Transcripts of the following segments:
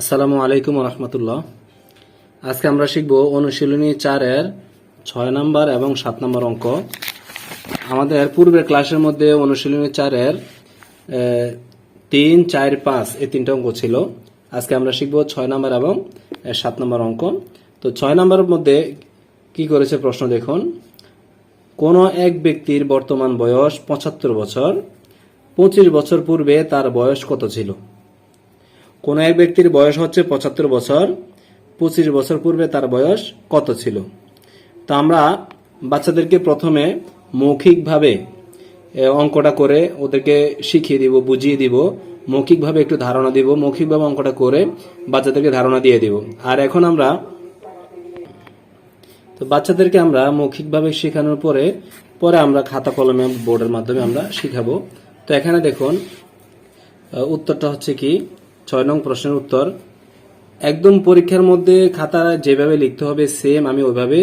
আসসালামু আলাইকুম রহমতুল্লাহ। আজকে আমরা শিখব অনুশীলনী চারের ছয় নাম্বার এবং সাত নাম্বার অঙ্ক। আমাদের পূর্বের ক্লাসের মধ্যে অনুশীলনী চারের তিন, চার, পাঁচ এই তিনটা অঙ্ক ছিল। আজকে আমরা শিখব ছয় নাম্বার এবং সাত নাম্বার অঙ্ক। তো ছয় নাম্বারের মধ্যে কি করেছে প্রশ্ন দেখুন। কোনো এক ব্যক্তির বর্তমান বয়স পঁচাত্তর বছর, পঁচিশ বছর পূর্বে তার বয়স কত ছিল? কোন এক ব্যক্তির বয়স হচ্ছে পঁচাত্তর বছর, পঁচিশ বছর পূর্বে তার বয়স কত ছিল? তো আমরা বাচ্চাদেরকে প্রথমে মৌখিকভাবে অঙ্কটা করে ওদেরকে শিখিয়ে দিব, বুঝিয়ে দিব, মৌখিকভাবে একটু ধারণা দিব, মৌখিকভাবে অঙ্কটা করে বাচ্চাদেরকে ধারণা দিয়ে দিব। আর এখন আমরা, তো বাচ্চাদেরকে আমরা মৌখিকভাবে শেখানোর পরে পরে আমরা খাতা কলমে, বোর্ডের মাধ্যমে আমরা শিখাবো। তো এখানে দেখুন উত্তরটা হচ্ছে কি? ছয় নং প্রশ্নের উত্তর, একদম পরীক্ষার মধ্যে খাতা যেভাবে লিখতে হবে সেম আমি ওইভাবে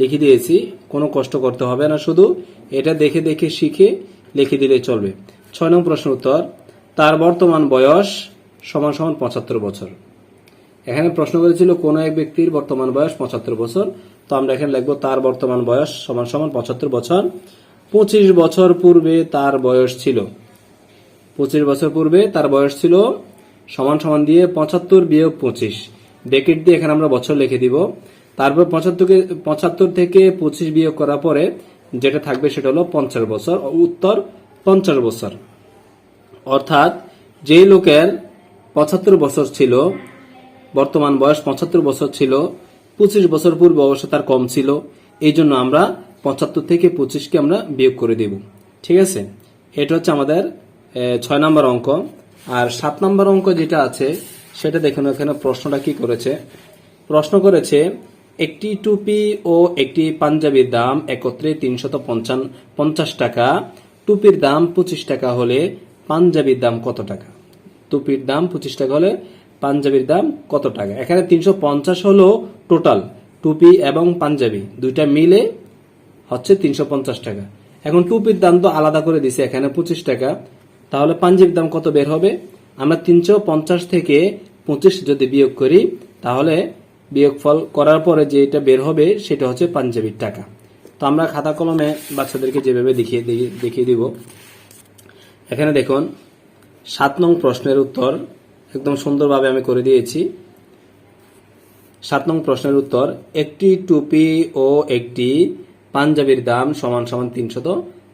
লিখে দিয়েছি। কোনো কষ্ট করতে হবে না, শুধু এটা দেখে দেখে শিখে লিখে দিলে চলবে। ছয় নং প্রশ্নের উত্তর, তার বর্তমান বয়স সমান সমান পঁচাত্তর বছর। এখানে প্রশ্ন করেছিল, কোন এক ব্যক্তির বর্তমান বয়স পঁচাত্তর বছর? তো আমরা এখানে লিখব, তার বর্তমান বয়স সমান সমান পঁচাত্তর বছর। পঁচিশ বছর পূর্বে তার বয়স ছিল। পঁচিশ বছর পূর্বে তার বয়স ছিল সমান সমান দিয়ে পঁচাত্তর বিয়োগ পঁচিশ। ব্রেকেট দিয়ে এখানে আমরা বছর লিখে দিব। তারপর পঁচাত্তরকে, পঁচাত্তর থেকে পঁচিশ বিয়োগ করার পরে যেটা থাকবে সেটা হলো পঞ্চাশ বছর, উত্তর পঞ্চাশ বছর। অর্থাৎ যেই লোকের পঁচাত্তর বছর ছিল, বর্তমান বয়স পঁচাত্তর বছর ছিল, পঁচিশ বছর পূর্বে অবশ্য তার কম ছিল, এই জন্য আমরা পঁচাত্তর থেকে পঁচিশকে আমরা বিয়োগ করে দেব। ঠিক আছে? এটা হচ্ছে আমাদের ছয় নম্বর অঙ্ক। আর সাত নম্বর অঙ্ক যেটা আছে, সেটা দেখুন, এখানে প্রশ্নটা কি করেছে? প্রশ্ন করেছে, একটি টুপি ও একটি পাঞ্জাবির দাম একত্রে তিনশত পঞ্চাশ টাকা, টুপির দাম পঁচিশ টাকা হলে পাঞ্জাবির দাম কত টাকা? টুপির দাম পঁচিশ টাকা হলে পাঞ্জাবির দাম কত টাকা? এখানে তিনশো পঞ্চাশ হলো টোটাল, টুপি এবং পাঞ্জাবি, দুইটা মিলে হচ্ছে তিনশো পঞ্চাশ টাকা। এখন টুপির দাম তো আলাদা করে দিছে, এখানে পঁচিশ টাকা তাহলে পাঞ্জাবির দাম কত বের হবে? আমরা তিনশো পঞ্চাশ থেকে পঁচিশ যদি বিয়োগ করি, তাহলে বিয়োগফল করার পরে যেটা বের হবে, সেটা হচ্ছে পাঞ্জাবির টাকা। তো আমরা খাতা কলমে বাচ্চাদেরকে যেভাবে দেখিয়ে দেখিয়ে দিব। এখানে দেখুন, সাত নং প্রশ্নের উত্তর একদম সুন্দরভাবে আমি করে দিয়েছি। সাত নং প্রশ্নের উত্তর, একটি টুপি ও একটি পাঞ্জাবির দাম সমান সমান তিনশত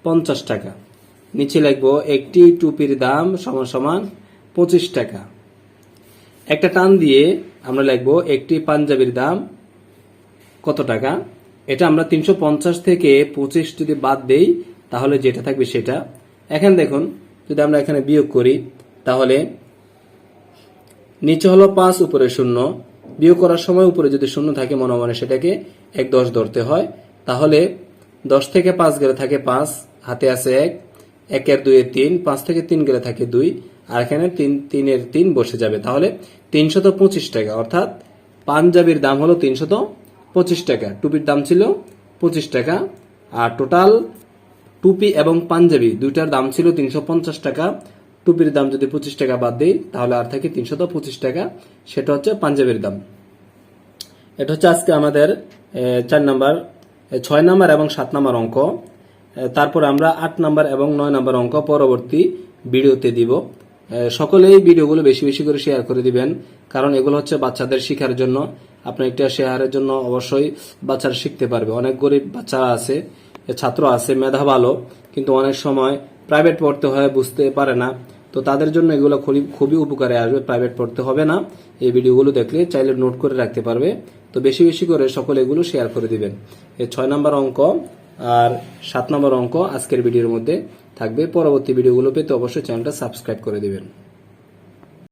পঞ্চাশ টাকা। নিচে লিখব, একটি টুপির দাম সমান সমান পঁচিশ টাকা। একটা টান দিয়ে আমরা লিখব, একটি পাঞ্জাবির দাম কত টাকা? এটা আমরা তিনশো পঞ্চাশ থেকে পঁচিশ যদি বাদ দেই, তাহলে যেটা থাকবে সেটা। এখন দেখুন, যদি আমরা এখানে বিয়োগ করি, তাহলে নিচে হলো পাঁচ, উপরে শূন্য। বিয়োগ করার সময় উপরে যদি শূন্য থাকে, মনে মনে সেটাকে এক দশ ধরতে হয়। তাহলে দশ থেকে পাঁচ গেলে থাকে পাঁচ, হাতে আছে এক। একের দুইয়ের তিন, পাঁচ থেকে তিন গেলে থাকে দুই, আর এখানে তিন, তিনের তিন বসে যাবে। তাহলে তিনশত পঁচিশ টাকা, অর্থাৎ পাঞ্জাবির দাম হলো তিনশত পঁচিশ টাকা। টুপির দাম ছিল পঁচিশ টাকা, আর টোটাল টুপি এবং পাঞ্জাবি দুইটার দাম ছিল তিনশো পঞ্চাশ টাকা। টুপির দাম যদি পঁচিশ টাকা বাদ দিই, তাহলে আর থাকে তিনশত পঁচিশ টাকা। সেটা হচ্ছে পাঞ্জাবির দাম। এটা হচ্ছে আজকে আমাদের চার নাম্বার ছয় নাম্বার এবং সাত নাম্বার অঙ্ক। তারপর আমরা আট নাম্বার এবং নয় নাম্বার অঙ্ক পরবর্তী ভিডিওতে দিব। এ, সকলেই ভিডিওগুলো বেশি বেশি করে শেয়ার করে দিবেন কারণ এগুলো হচ্ছে বাচ্চাদের শেখার জন্য। আপনার একটা শেয়ারের জন্য অবশ্যই বাচ্চারা শিখতে পারবে। অনেক গরিব বাচ্চারা আছে ছাত্র আছে মেধা ভালো কিন্তু অনেক সময় প্রাইভেট পড়তে হয় বুঝতে পারে না। তো তাদের জন্য এগুলো খুবই খুবই উপকারে আসবে প্রাইভেট পড়তে হবে না। এই ভিডিওগুলো দেখলে চাইলে নোট করে রাখতে পারবে। তো বেশি বেশি করে সকলে এগুলো শেয়ার করে দিবেন। এই ছয় নম্বর অঙ্ক আর সাত নম্বর অঙ্ক আজকের ভিডিওর মধ্যে থাকবে। পরবর্তী ভিডিওগুলো পেতে অবশ্যই চ্যানেলটা সাবস্ক্রাইব করে দিবেন।